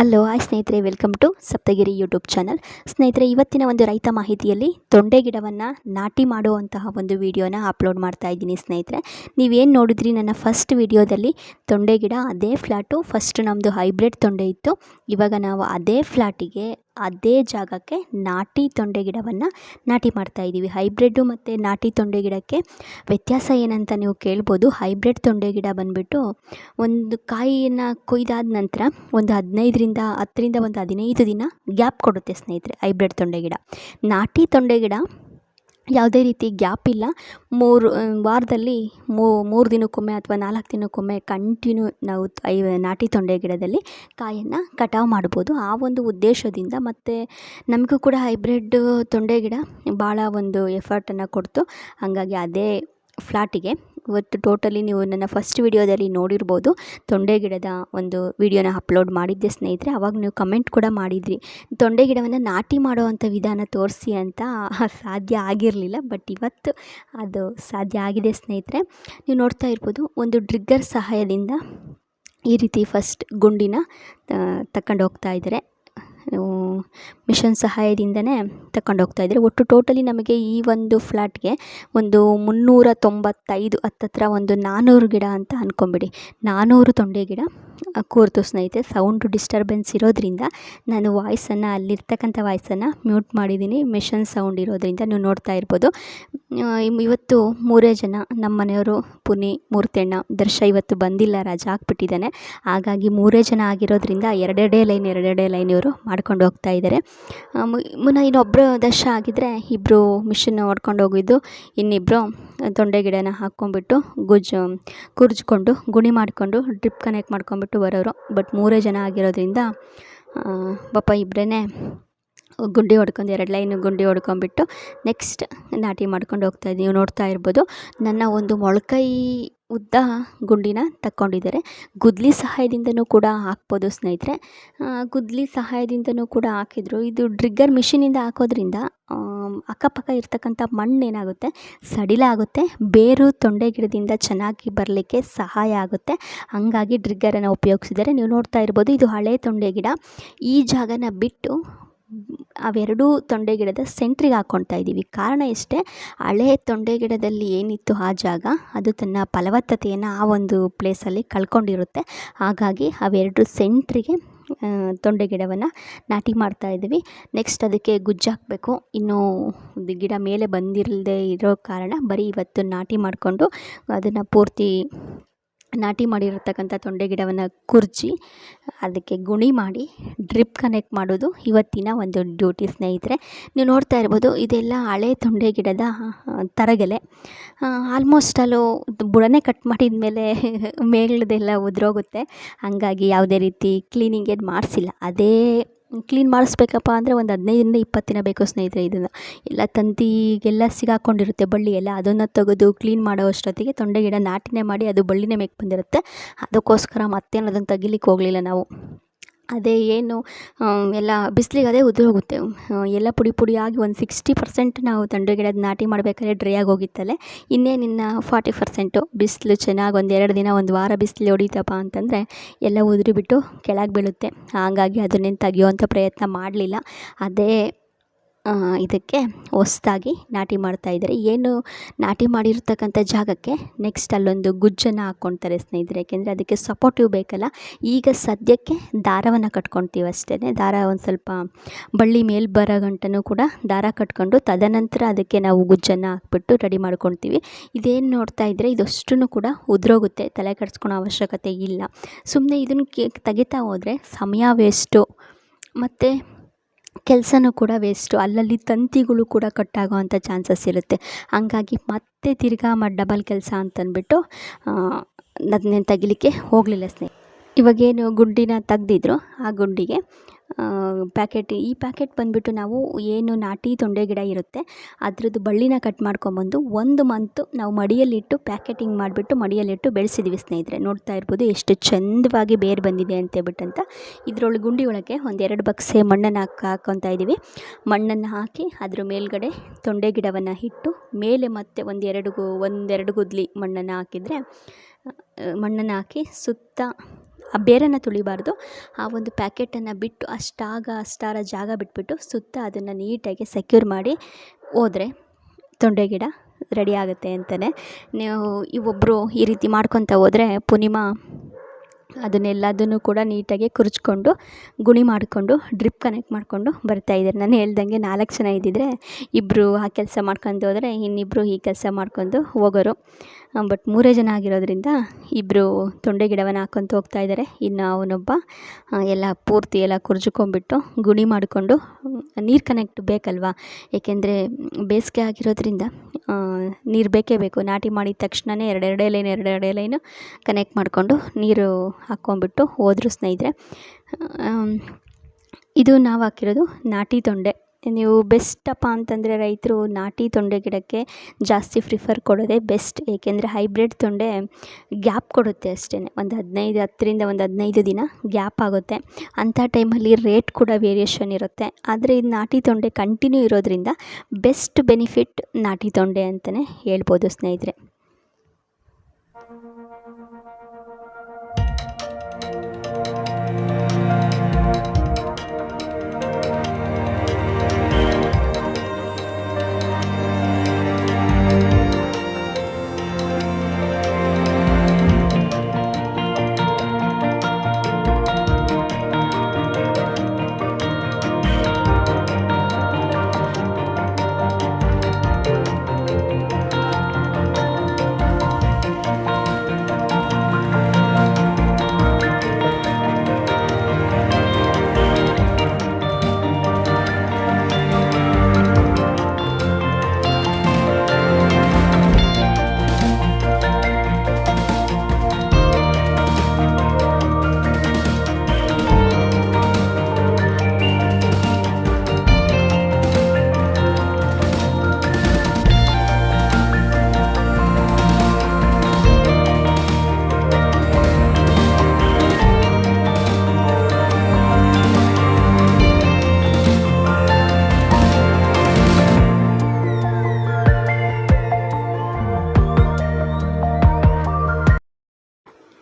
Hello hi ಸ್ನೇಹಿತರೆ welcome to Saptagiri YouTube channel ಸ್ನೇಹಿತರೆ, ಇವತ್ತಿನ ಒಂದು ರೈತ ಮಾಹಿತಿಯಲ್ಲಿ ತೊಂಡೆ ಗಿಡವನ್ನು ನಾಟಿ ಮಾಡುವಂತಹ ಒಂದು ವಿಡಿಯೋನ ಅಪ್ಲೋಡ್ ಮಾಡ್ತಾ ಇದ್ದೀನಿ ಸ್ನೇಹಿತರೆ. ನೀವೇನು ನೋಡಿದ್ರಿ ನನ್ನ ಫಸ್ಟ್ ವಿಡಿಯೋದಲ್ಲಿ? ತೊಂಡೆ ಗಿಡ, ಅದೇ ಫ್ಲ್ಯಾಟು ಫಸ್ಟ್ ನಮ್ಮದು ಹೈಬ್ರಿಡ್ ತೊಂಡೆ ಇತ್ತು. ಇವಾಗ ನಾವು ಅದೇ ಫ್ಲ್ಯಾಟಿಗೆ ಅದೇ ಜಾಗಕ್ಕೆ ನಾಟಿ ತೊಂಡೆ ಗಿಡವನ್ನು ನಾಟಿ ಮಾಡ್ತಾ ಇದ್ದೀವಿ. ಹೈಬ್ರಿಡ್ಡು ಮತ್ತು ನಾಟಿ ತೊಂಡೆ ಗಿಡಕ್ಕೆ ವ್ಯತ್ಯಾಸ ಏನಂತ ನೀವು ಕೇಳ್ಬೋದು. ಹೈಬ್ರಿಡ್ ತೊಂಡೆ ಗಿಡ ಬಂದುಬಿಟ್ಟು ಒಂದು ಕಾಯಿಯನ್ನು ಕೊಯ್ದಾದ ನಂತರ ಒಂದು ಹದಿನೈದರಿಂದ ಹತ್ತರಿಂದ ಒಂದು ಹದಿನೈದು ದಿನ ಗ್ಯಾಪ್ ಕೊಡುತ್ತೆ ಸ್ನೇಹಿತರೆ ಹೈಬ್ರಿಡ್ ತೊಂಡೆ ಗಿಡ. ನಾಟಿ ತೊಂಡೆ ಗಿಡ ಯಾವುದೇ ರೀತಿ ಗ್ಯಾಪ್ ಇಲ್ಲ. ಮೂರು ವಾರದಲ್ಲಿ ಮೂರು ದಿನಕ್ಕೊಮ್ಮೆ ಅಥವಾ ನಾಲ್ಕು ದಿನಕ್ಕೊಮ್ಮೆ ಕಂಟಿನ್ಯೂ ನಾವು ನಾಟಿ ತೊಂಡೆ ಗಿಡದಲ್ಲಿ ಕಾಯನ್ನು ಕಟಾವು ಮಾಡ್ಬೋದು. ಆ ಒಂದು ಉದ್ದೇಶದಿಂದ ಮತ್ತು ನಮಗೂ ಕೂಡ ಹೈಬ್ರಿಡ್ ತೊಂಡೆ ಗಿಡ ಭಾಳ ಒಂದು ಎಫರ್ಟನ್ನು ಕೊಡ್ತು. ಹಾಗಾಗಿ ಅದೇ ಫ್ಲಾಟಿಗೆ ಇವತ್ತು ಟೋಟಲಿ ನೀವು ನನ್ನ ಫಸ್ಟ್ ವಿಡಿಯೋದಲ್ಲಿ ನೋಡಿರ್ಬೋದು, ತೊಂಡೆ ಗಿಡದ ಒಂದು ವಿಡಿಯೋನ ಅಪ್ಲೋಡ್ ಮಾಡಿದ್ದೆ ಸ್ನೇಹಿತರೆ, ಅವಾಗ ನೀವು ಕಮೆಂಟ್ ಕೂಡ ಮಾಡಿದ್ರಿ. ತೊಂಡೆ ಗಿಡವನ್ನು ನಾಟಿ ಮಾಡುವಂಥ ವಿಧಾನ ತೋರಿಸಿ ಅಂತ ಸಾಧ್ಯ ಆಗಿರಲಿಲ್ಲ, ಬಟ್ ಇವತ್ತು ಅದು ಸಾಧ್ಯ ಆಗಿದೆ ಸ್ನೇಹಿತರೆ. ನೀವು ನೋಡ್ತಾ ಇರ್ಬೋದು, ಒಂದು ಡ್ರಿಗ್ಗರ್ ಸಹಾಯದಿಂದ ಈ ರೀತಿ ಫಸ್ಟ್ ಗುಂಡಿನ ತಗೊಂಡು ಹೋಗ್ತಾ ಇದ್ದಾರೆ. ಮಿಷನ್ ಸಹಾಯದಿಂದನೇ ತಗೊಂಡು ಹೋಗ್ತಾ ಇದ್ದಾರೆ. ಒಟ್ಟು ಟೋಟಲಿ ನಮಗೆ ಈ ಒಂದು ಫ್ಲ್ಯಾಟ್ಗೆ ಒಂದು ಮುನ್ನೂರ ತೊಂಬತ್ತೈದು ಹತ್ತತ್ರ ಒಂದು ನಾನ್ನೂರು ಗಿಡ ಅಂತ ಅಂದ್ಕೊಂಬಿಡಿ ನಾನ್ನೂರು ತೊಂಡೆ ಗಿಡ. ಕೂರ್ತು ಸ್ನೇಹಿತರೆ ಸೌಂಡ್ ಡಿಸ್ಟರ್ಬೆನ್ಸ್ ಇರೋದ್ರಿಂದ ನಾನು ವಾಯ್ಸನ್ನು ಅಲ್ಲಿರ್ತಕ್ಕಂಥ ವಾಯ್ಸನ್ನು ಮ್ಯೂಟ್ ಮಾಡಿದ್ದೀನಿ. ಮಿಷನ್ ಸೌಂಡ್ ಇರೋದ್ರಿಂದ ನೀವು ನೋಡ್ತಾ ಇರ್ಬೋದು. ಇವತ್ತು ಮೂರೇ ಜನ ನಮ್ಮ ಮನೆಯವರು ಪುನಿ, ಮೂರ್ತಣ್ಣ, ದರ್ಶ ಇವತ್ತು ಬಂದಿಲ್ಲ, ರಜಾ ಹಾಕ್ಬಿಟ್ಟಿದ್ದಾನೆ. ಹಾಗಾಗಿ ಮೂರೇ ಜನ ಆಗಿರೋದ್ರಿಂದ ಎರಡೆರಡೇ ಲೈನ್ ಎರಡೆರಡೇ ಲೈನ್ ಇವರು ಮಾಡ್ಕೊಂಡು ಹೋಗ್ತಾ ಇದ್ದಾರೆ. ಮುನ್ನ ಇನ್ನೊಬ್ಬರು ದರ್ಶ ಆಗಿದ್ದರೆ ಇಬ್ಬರು ಮಿಷನ್ ಹೊಡ್ಕೊಂಡು ಹೋಗಿದ್ದು ಇನ್ನಿಬ್ಬರು ತೊಂಡೆ ಗಿಡನ ಹಾಕ್ಕೊಂಡ್ಬಿಟ್ಟು ಗುಜ್ ಕುರ್ಜ್ಕೊಂಡು, ಗುಣಿ ಮಾಡಿಕೊಂಡು, ಡ್ರಿಪ್ ಕನೆಕ್ಟ್ ಮಾಡ್ಕೊಂಬಿಟ್ಟು ಬರೋರು. ಬಟ್ ಮೂರೇ ಜನ ಆಗಿರೋದ್ರಿಂದ ಪಾಪ ಇಬ್ಬರೇ ಗುಂಡಿ ಹೊಡ್ಕೊಂಡು, ಎರಡು ಲೈನ್ ಗುಂಡಿ ಹೊಡ್ಕೊಂಬಿಟ್ಟು ನೆಕ್ಸ್ಟ್ ನಾಟಿ ಮಾಡ್ಕೊಂಡು ಹೋಗ್ತಾಯಿದ್ದೀವಿ ನೀವು ನೋಡ್ತಾ ಇರ್ಬೋದು. ನನ್ನ ಒಂದು ಮೊಳಕೈ ಉದ್ದ ಗುಂಡಿನ ತಕ್ಕೊಂಡಿದ್ದಾರೆ. ಗುದ್ಲಿ ಸಹಾಯದಿಂದನೂ ಕೂಡ ಹಾಕ್ಬೋದು ಸ್ನೇಹಿತರೆ. ಗುದ್ಲಿ ಸಹಾಯದಿಂದನೂ ಕೂಡ ಹಾಕಿದ್ರು. ಇದು ಡ್ರಿಗ್ಗರ್ ಮಿಷಿನಿಂದ ಹಾಕೋದ್ರಿಂದ ಅಕ್ಕಪಕ್ಕ ಇರ್ತಕ್ಕಂಥ ಮಣ್ಣು ಏನಾಗುತ್ತೆ? ಸಡಿಲ ಆಗುತ್ತೆ. ಬೇರು ತೊಂಡೆ ಗಿಡದಿಂದ ಚೆನ್ನಾಗಿ ಬರಲಿಕ್ಕೆ ಸಹಾಯ ಆಗುತ್ತೆ. ಹಾಗಾಗಿ ಡ್ರಿಗ್ಗರನ್ನು ಉಪಯೋಗಿಸಿದರೆ ನೀವು ನೋಡ್ತಾ ಇರ್ಬೋದು, ಇದು ಹಳೆ ತೊಂಡೆ ಗಿಡ. ಈ ಜಾಗನ ಬಿಟ್ಟು ಅವೆರಡೂ ತೊಂಡೆ ಗಿಡದ ಸೆಂಟ್ರಿಗೆ ಹಾಕ್ಕೊಳ್ತಾ ಇದ್ದೀವಿ. ಕಾರಣ ಇಷ್ಟೇ, ಹಳೆ ತೊಂಡೆ ಗಿಡದಲ್ಲಿ ಏನಿತ್ತು ಆ ಜಾಗ, ಅದು ತನ್ನ ಫಲವತ್ತತೆಯನ್ನು ಆ ಒಂದು ಪ್ಲೇಸಲ್ಲಿ ಕಳ್ಕೊಂಡಿರುತ್ತೆ. ಹಾಗಾಗಿ ಅವೆರಡು ಸೆಂಟ್ರಿಗೆ ತೊಂಡೆ ಗಿಡವನ್ನು ನಾಟಿ ಮಾಡ್ತಾ ಇದ್ದೀವಿ. ನೆಕ್ಸ್ಟ್ ಅದಕ್ಕೆ ಗುಜ್ಜು ಹಾಕಬೇಕು. ಇನ್ನೂ ಗಿಡ ಮೇಲೆ ಬಂದಿರದೇ ಇರೋ ಕಾರಣ ಬರೀ ಇವತ್ತು ನಾಟಿ ಮಾಡಿಕೊಂಡು ಅದನ್ನು ಪೂರ್ತಿ ನಾಟಿ ಮಾಡಿರತಕ್ಕಂಥ ತೊಂಡೆ ಗಿಡವನ್ನು ಕುರ್ಚಿ, ಅದಕ್ಕೆ ಗುಣಿ ಮಾಡಿ, ಡ್ರಿಪ್ ಕನೆಕ್ಟ್ ಮಾಡೋದು ಇವತ್ತಿನ ಒಂದು ಡ್ಯೂಟಿ ಸ್ನೇಹಿತರೆ. ನೀವು ನೋಡ್ತಾ ಇರ್ಬೋದು, ಇದೆಲ್ಲ ಹಳೆ ತೊಂಡೆ ಗಿಡದ ತರಗೆಲೆ. ಆಲ್ಮೋಸ್ಟ್ ಅಲ್ಲೂ ಬುಡನೆ ಕಟ್ ಮಾಡಿದ ಮೇಲೆ ಮೇಗಳದೆಲ್ಲ ಉದುರೋಗುತ್ತೆ. ಹಾಗಾಗಿ ಯಾವುದೇ ರೀತಿ ಕ್ಲೀನಿಂಗ್ ಏನು ಮಾಡಿಸಿಲ್ಲ. ಅದೇ ಕ್ಲೀನ್ ಮಾಡಿಸ್ಬೇಕಪ್ಪ ಅಂದರೆ ಒಂದು ಹದಿನೈದರಿಂದ ಇಪ್ಪತ್ತಿನ ಬೇಕು ಸ್ನೇಹಿತರೆ ಇದನ್ನು. ಎಲ್ಲ ತಂತಿಗೆಲ್ಲ ಸಿಗಾಕೊಂಡಿರುತ್ತೆ, ಬಳ್ಳಿ ಎಲ್ಲ. ಅದನ್ನು ತೆಗೆದು ಕ್ಲೀನ್ ಮಾಡೋ ಅಷ್ಟೊತ್ತಿಗೆ ತೊಂಡೆ ಗಿಡ ನಾಟಿನೇ ಮಾಡಿ ಅದು ಬಳ್ಳಿನೇ ಮೇಕ್ ಬಂದಿರುತ್ತೆ. ಅದಕ್ಕೋಸ್ಕರ ಮತ್ತೇನು ಅದನ್ನು ತೆಗಿಲಿಕ್ಕೆ ಹೋಗಲಿಲ್ಲ ನಾವು. ಅದೇ ಏನು ಎಲ್ಲ ಬಿಸಿಲಿಗೆ ಅದೇ ಉದುರೋಗುತ್ತೆ ಎಲ್ಲ ಪುಡಿ ಪುಡಿಯಾಗಿ ಒಂದು ಸಿಕ್ಸ್ಟಿ ಪರ್ಸೆಂಟ್ ನಾವು ತಂಡ ಗಿಡದ ನಾಟಿ ಮಾಡಬೇಕಾದ್ರೆ ಡ್ರೈ ಆಗಿ ಹೋಗಿತ್ತಲ್ಲೇ? ಇನ್ನೇನು ಇನ್ನು ಫಾರ್ಟಿ ಪರ್ಸೆಂಟು ಬಿಸಿಲು ಚೆನ್ನಾಗಿ ಒಂದು ಎರಡು ದಿನ, ಒಂದು ವಾರ ಬಿಸಿಲು ಹೊಡಿತಪ್ಪ ಅಂತಂದರೆ ಎಲ್ಲ ಉದುರಿಬಿಟ್ಟು ಕೆಳಗೆ ಬೀಳುತ್ತೆ. ಹಾಗಾಗಿ ಅದನ್ನೇನು ತೆಗೆಯುವಂಥ ಪ್ರಯತ್ನ ಮಾಡಲಿಲ್ಲ. ಅದೇ ಇದಕ್ಕೆ ಹೊಸ್ದಾಗಿ ನಾಟಿ ಮಾಡ್ತಾ ಇದ್ದಾರೆ. ಏನು ನಾಟಿ ಮಾಡಿರ್ತಕ್ಕಂಥ ಜಾಗಕ್ಕೆ ನೆಕ್ಸ್ಟ್ ಅಲ್ಲೊಂದು ಗುಜ್ಜನ್ನು ಹಾಕ್ಕೊಳ್ತಾರೆ ಸ್ನೇಹಿತರೆ. ಯಾಕೆಂದರೆ ಅದಕ್ಕೆ ಸಪೋರ್ಟಿವ್ ಬೇಕಲ್ಲ. ಈಗ ಸದ್ಯಕ್ಕೆ ದಾರವನ್ನು ಕಟ್ಕೊತೀವಿ ಅಷ್ಟೇ ದಾರ ಒಂದು ಸ್ವಲ್ಪ ಬಳ್ಳಿ ಮೇಲೆ ಬರೋ ಗಂಟನೂ ಕೂಡ ದಾರ ಕಟ್ಕೊಂಡು ತದನಂತರ ಅದಕ್ಕೆ ನಾವು ಗುಜ್ಜನ್ನು ಹಾಕ್ಬಿಟ್ಟು ರೆಡಿ ಮಾಡ್ಕೊತೀವಿ. ಇದೇನು ನೋಡ್ತಾ ಇದ್ದರೆ ಇದಷ್ಟು ಕೂಡ ಉದುರೋಗುತ್ತೆ. ತಲೆ ಕಟ್ಸ್ಕೊಳೋ ಅವಶ್ಯಕತೆ ಇಲ್ಲ. ಸುಮ್ಮನೆ ಇದನ್ನು ತೆಗಿತಾ ಹೋದರೆ ಸಮಯ ವೇಸ್ಟು ಮತ್ತು ಕೆಲಸನೂ ಕೂಡ ವೇಸ್ಟು ಅಲ್ಲಲ್ಲಿ ತಂತಿಗಳು ಕೂಡ ಕಟ್ಟಾಗೋವಂಥ ಚಾನ್ಸಸ್ ಇರುತ್ತೆ. ಹಂಗಾಗಿ ಮತ್ತೆ ತಿರ್ಗಾ ಮ ಡಬಲ್ ಕೆಲಸ ಅಂತಂದ್ಬಿಟ್ಟು ಅದನ್ನೇನು ತೆಗಿಲಿಕ್ಕೆ ಹೋಗಲಿಲ್ಲ ಸ್ನೇಹಿ. ಇವಾಗೇನು ಗುಂಡಿನ ತೆಗ್ದಿದ್ರು ಆ ಗುಂಡಿಗೆ. ಪ್ಯಾಕೆಟ್, ಈ ಪ್ಯಾಕೆಟ್ ಬಂದುಬಿಟ್ಟು ನಾವು ಏನು ನಾಟಿ ತೊಂಡೆ ಗಿಡ ಇರುತ್ತೆ, ಅದರದ್ದು ಬಳ್ಳಿನ ಕಟ್ ಮಾಡ್ಕೊಂಬಂದು ಒಂದು ಮಂತು ನಾವು ಮಡಿಯಲ್ಲಿಟ್ಟು ಪ್ಯಾಕೆಟಿಂಗ್ ಮಾಡಿಬಿಟ್ಟು ಮಡಿಯಲ್ಲಿಟ್ಟು ಬೆಳೆಸಿದ್ವಿ ಸ್ನೇಹಿತರೆ. ನೋಡ್ತಾ ಇರ್ಬೋದು ಎಷ್ಟು ಚಂದವಾಗಿ ಬೇರು ಬಂದಿದೆ ಅಂತೇಳ್ಬಿಟ್ಟಂತ ಇದರೊಳಗೆ ಗುಂಡಿ ಒಳಗೆ ಒಂದೆರಡು ಬಕ್ಸೆ ಮಣ್ಣನ್ನು ಹಾಕಿ ಹಾಕ್ಕೊತಾ ಇದ್ದೀವಿ. ಮಣ್ಣನ್ನು ಹಾಕಿ ಅದ್ರ ಮೇಲ್ಗಡೆ ತೊಂಡೆ ಗಿಡವನ್ನು ಇಟ್ಟು, ಮೇಲೆ ಮತ್ತೆ ಒಂದೆರಡು ಒಂದೆರಡು ಗುದ್ಲಿ ಮಣ್ಣನ್ನು ಹಾಕಿದರೆ ಮಣ್ಣನ್ನು ಹಾಕಿ ಸುತ್ತ ಆ ಬೇರನ್ನು ತುಳಿಬಾರ್ದು. ಆ ಒಂದು ಪ್ಯಾಕೆಟನ್ನು ಬಿಟ್ಟು ಅಷ್ಟಾಗ ಅಷ್ಟಾರ ಜಾಗ ಬಿಟ್ಬಿಟ್ಟು ಸುತ್ತ ಅದನ್ನು ನೀಟಾಗಿ ಸೆಕ್ಯೂರ್ ಮಾಡಿ ಹೋದರೆ ತೊಂಡೆ ಗಿಡ ರೆಡಿ ಆಗುತ್ತೆ ಅಂತಲೇ ನೀವು ಈ ಈ ರೀತಿ ಮಾಡ್ಕೊತ ಹೋದ್ರೆ ಪೂರ್ಣಿಮಾ ಅದನ್ನೆಲ್ಲದನ್ನು ಕೂಡ ನೀಟಾಗಿ ಕುರ್ಚ್ಕೊಂಡು, ಗುಣಿ ಮಾಡಿಕೊಂಡು, ಡ್ರಿಪ್ ಕನೆಕ್ಟ್ ಮಾಡಿಕೊಂಡು ಬರ್ತಾಯಿದ್ದಾರೆ ನಾನು ಹೇಳ್ದಂಗೆ ನಾಲ್ಕು ಜನ ಇದ್ದಿದ್ದರೆ ಇಬ್ಬರು ಆ ಕೆಲಸ ಮಾಡ್ಕೊಂಡು ಹೋದರೆ ಇನ್ನಿಬ್ಬರು ಈ ಕೆಲಸ ಮಾಡ್ಕೊಂಡು ಹೋಗೋರು. ಬಟ್ ಮೂರೇ ಜನ ಆಗಿರೋದ್ರಿಂದ ಇಬ್ಬರು ತೊಂಡೆ ಗಿಡವನ್ನು ಹಾಕ್ಕೊಂತ ಹೋಗ್ತಾ ಇದ್ದಾರೆ. ಇನ್ನು ಅವನೊಬ್ಬ ಎಲ್ಲ ಪೂರ್ತಿ ಎಲ್ಲ ಕುರ್ಜ್ಕೊಂಡ್ಬಿಟ್ಟು ಗುಣಿ ಮಾಡಿಕೊಂಡು, ನೀರು ಕನೆಕ್ಟ್ ಬೇಕಲ್ವಾ? ಏಕೆಂದರೆ ಬೇಸಿಗೆ ಆಗಿರೋದ್ರಿಂದ ನೀರು ಬೇಕೇ ಬೇಕು. ನಾಟಿ ಮಾಡಿದ ತಕ್ಷಣವೇ ಎರಡೆರಡೇ ಲೈನ್, ಎರಡೆರಡೇ ಲೈನು ಕನೆಕ್ಟ್ ಮಾಡಿಕೊಂಡು ನೀರು ಹಾಕ್ಕೊಂಬಿಟ್ಟು ಹೋದ್ರು ಸ್ನೇಹಿತರೆ. ಇದು ನಾವು ಹಾಕಿರೋದು ನಾಟಿ ತೊಂಡೆ. ನೀವು ಬೆಸ್ಟಪ್ಪ ಅಂತಂದರೆ ರೈತರು ನಾಟಿ ತೊಂಡೆ ಗಿಡಕ್ಕೆ ಜಾಸ್ತಿ ಪ್ರಿಫರ್ ಕೊಡೋದೇ ಬೆಸ್ಟ್. ಏಕೆಂದರೆ ಹೈಬ್ರಿಡ್ ತೊಂಡೆ ಗ್ಯಾಪ್ ಕೊಡುತ್ತೆ ಅಷ್ಟೇ ಒಂದು ಹದಿನೈದು, ಹತ್ತರಿಂದ ಒಂದು ಹದಿನೈದು ದಿನ ಗ್ಯಾಪ್ ಆಗುತ್ತೆ. ಅಂಥ ಟೈಮಲ್ಲಿ ರೇಟ್ ಕೂಡ ವೇರಿಯೇಷನ್ ಇರುತ್ತೆ. ಆದರೆ ಇದು ನಾಟಿ ತೊಂಡೆ ಕಂಟಿನ್ಯೂ ಇರೋದ್ರಿಂದ ಬೆಸ್ಟ್ ಬೆನಿಫಿಟ್ ನಾಟಿ ತೊಂಡೆ ಅಂತಲೇ ಹೇಳ್ಬೋದು ಸ್ನೇಹಿತರೆ.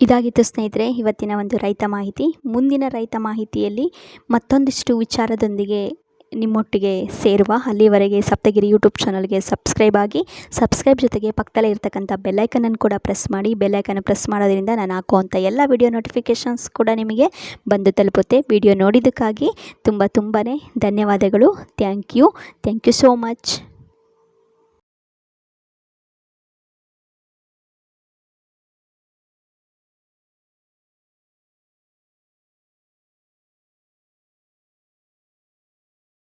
ಇದಾಗಿತ್ತು ಸ್ನೇಹಿತರೆ, ಇವತ್ತಿನ ಒಂದು ರೈತ ಮಾಹಿತಿ. ಮುಂದಿನ ರೈತ ಮಾಹಿತಿಯಲ್ಲಿ ಮತ್ತೊಂದಿಷ್ಟು ವಿಚಾರದೊಂದಿಗೆ ನಿಮ್ಮೊಟ್ಟಿಗೆ ಸೇರುವ. ಅಲ್ಲಿವರೆಗೆ ಸಪ್ತಗಿರಿ ಯೂಟ್ಯೂಬ್ ಚಾನಲ್ಗೆ ಸಬ್ಸ್ಕ್ರೈಬ್ ಆಗಿ ಸಬ್ಸ್ಕ್ರೈಬ್ ಜೊತೆಗೆ ಪಕ್ಕದಲ್ಲೇ ಇರ್ತಕ್ಕಂಥ ಬೆಲ್ಲೈಕನನ್ನು ಕೂಡ ಪ್ರೆಸ್ ಮಾಡಿ. ಬೆಲ್ಲೈಕನ್ನು ಪ್ರೆಸ್ ಮಾಡೋದ್ರಿಂದ ನಾನು ಹಾಕುವಂಥ ಎಲ್ಲ ವಿಡಿಯೋ ನೋಟಿಫಿಕೇಷನ್ಸ್ ಕೂಡ ನಿಮಗೆ ಬಂದು ತಲುಪುತ್ತೆ. ವಿಡಿಯೋ ನೋಡಿದ್ದಕ್ಕಾಗಿ ತುಂಬ ತುಂಬಾ ಧನ್ಯವಾದಗಳು. Thank you thank you so much